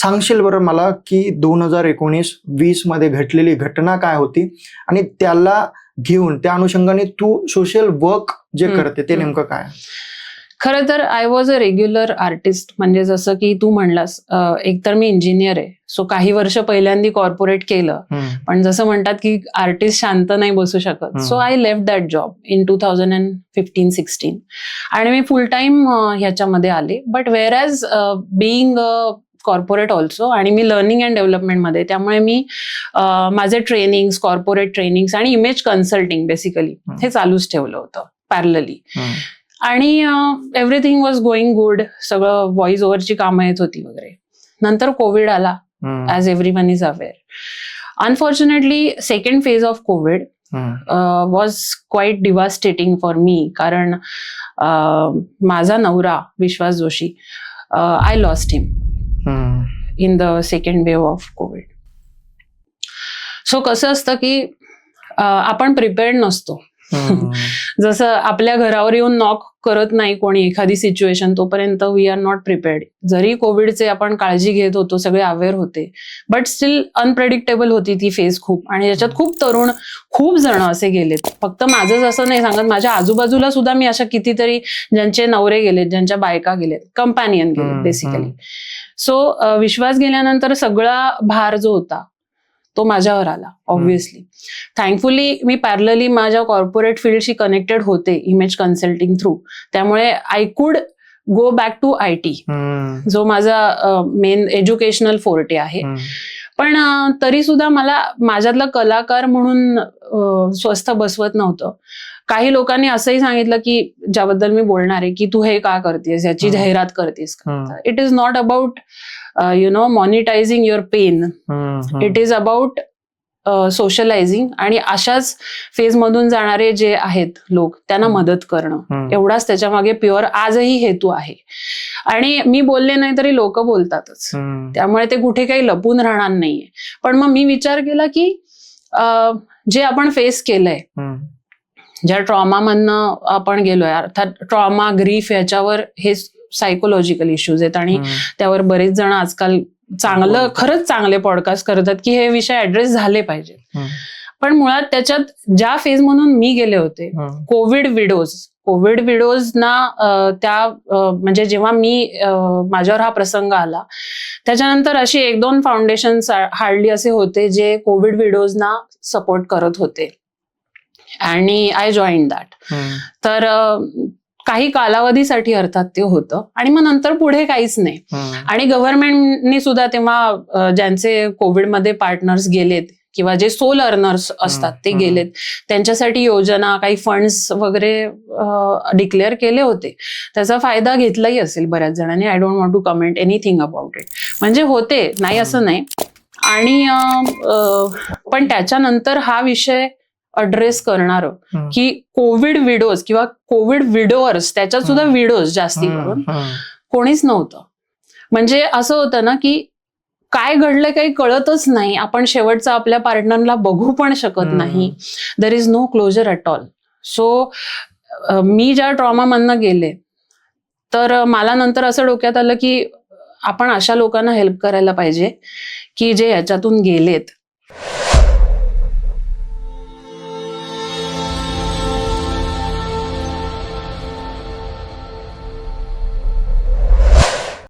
सांगशील बरं मला की दोन हजार एकोणीस वीसमध्ये घडलेली घटना काय होती? आणि त्याला घेऊन त्या अनुषंगाने तू सोशल वर्क जे करते ते. नेमकं काय खरं तर I was a regular artist म्हणजे जसं की तू म्हणलास एकतर मी इंजिनियर आहे. सो काही वर्ष पहिल्यांदी कॉर्पोरेट केलं. पण जसं म्हणतात की आर्टिस्ट शांत नाही बसू शकत. So I left that job in two thousand and fifteen sixteen आणि मी फुल टाइम ह्याच्यामध्ये आले. But were as being corporate also आणि मी लर्निंग अँड डेव्हलपमेंटमध्ये त्यामुळे मी माझे ट्रेनिंग्स कॉर्पोरेट ट्रेनिंग्स आणि इमेज कन्सल्टिंग बेसिकली. हे चालूच ठेवलं होतं पॅरलली आणि एव्हरीथिंग वॉज गोईंग गुड सगळं व्हॉइस ओव्हरची कामं येत होती वगैरे. नंतर कोविड आला as everyone is aware unfortunately second phase of Covid was quite devastating for me कारण माझा नवरा Vishwas Joshi I lost him in the second wave of Covid so कसं असतं की आपण प्रिपेअर्ड नसतो. जसं आपल्या घरावर येऊन नॉक करत नाही कोणी एखादी सिच्युएशन तोपर्यंत वी आर नॉट प्रिपेअर्ड जरी कोविडचे आपण काळजी घेत होतो सगळे अवेअर होते बट स्टील अनप्रेडिक्टेबल होती ती फेज खूप. आणि याच्यात खूप तरुण खूप जण असे गेलेत. फक्त माझंच असं नाही सांगत माझ्या आजूबाजूला सुद्धा मी अशा कितीतरी ज्यांचे नवरे गेलेत ज्यांच्या बायका गेलेत कंपॅनियन गेलेत बेसिकली. सो विश्वास गेल्यानंतर सगळा भार जो होता तो माझ्यावर आला ऑब्व्हियसली थँकफुली मी पॅरलली माझ्या कॉर्पोरेट फील्डशी कनेक्टेड होते इमेज कन्सल्टिंग थ्रू त्यामुळे I could go back to I T जो माझा मेन एज्युकेशनल फोर्टे आहे. पण तरी सुद्धा मला माझ्यातला कलाकार म्हणून स्वस्थ बसवत नव्हतं. काही लोकांनी असंही सांगितलं की ज्याबद्दल मी बोलणार आहे की तू हे का करतेस? याची. जाहिरात करतेस it is not about you know monetizing your pain it is about socializing आणि अशाच फेजमधून जाणारे जे आहेत लोक त्यांना. मदत करणं. एवढाच त्याच्यामागे प्युअर आजही हेतू आहे. आणि मी बोलले नाही तरी लोक बोलतातच. त्यामुळे ते कुठे काही लपून राहणार नाहीये. पण मग मी विचार केला की जे आपण फेस केलंय ज्या ट्रॉमामधनं आपण गेलोय अर्थात ट्रॉमा ग्रीफ याच्यावर हे सायकोलॉजिकल इश्यूज आहेत. आणि त्यावर बरेच जण आजकाल चांगलं बोलतात. खरंच चांगले पॉडकास्ट करतात की हे विषय ऍड्रेस झाले पाहिजे. हम्म, पण मुळात त्याच्यात ज्या फेज म्हणून मी गेले होते कोविड विडोज कोविड विडोजना त्या म्हणजे जेव्हा मी माझ्यावर हा प्रसंग आला त्याच्यानंतर अशी एक दोन फाउंडेशन हार्डली असे होते जे कोविड विडोजना सपोर्ट करत होते. आणि आय जॉईन दॅट तर काही कालावधीसाठी अर्थात ते होतं. आणि मग नंतर पुढे काहीच नाही. आणि गव्हर्नमेंटनी सुद्धा तेव्हा ज्यांचे कोविडमध्ये पार्टनर्स गेलेत किंवा जे सोल अर्नर्स असतात ते. गेलेत त्यांच्यासाठी योजना काही फंड्स वगैरे डिक्लेअर केले होते. त्याचा फायदा घेतलाही असेल बऱ्याच जणांनी. I don't want to comment anything about it म्हणजे होते नाही असं नाही. आणि पण त्याच्यानंतर हा विषय अड्रेस करणारं की कोविड विडोज किंवा कोविड विडोअर्स त्याच्यात सुद्धा. विडोज जास्ती करून कोणीच नव्हतं. म्हणजे असं होतं ना की काय घडलं काही कळतच नाही. आपण शेवटचा आपल्या पार्टनरला बघू पण शकत. नाही. There is no closure at all so मी ज्या ट्रॉमामधनं गेले तर मला नंतर असं डोक्यात आलं की आपण अशा लोकांना हेल्प करायला पाहिजे की जे याच्यातून गेलेत.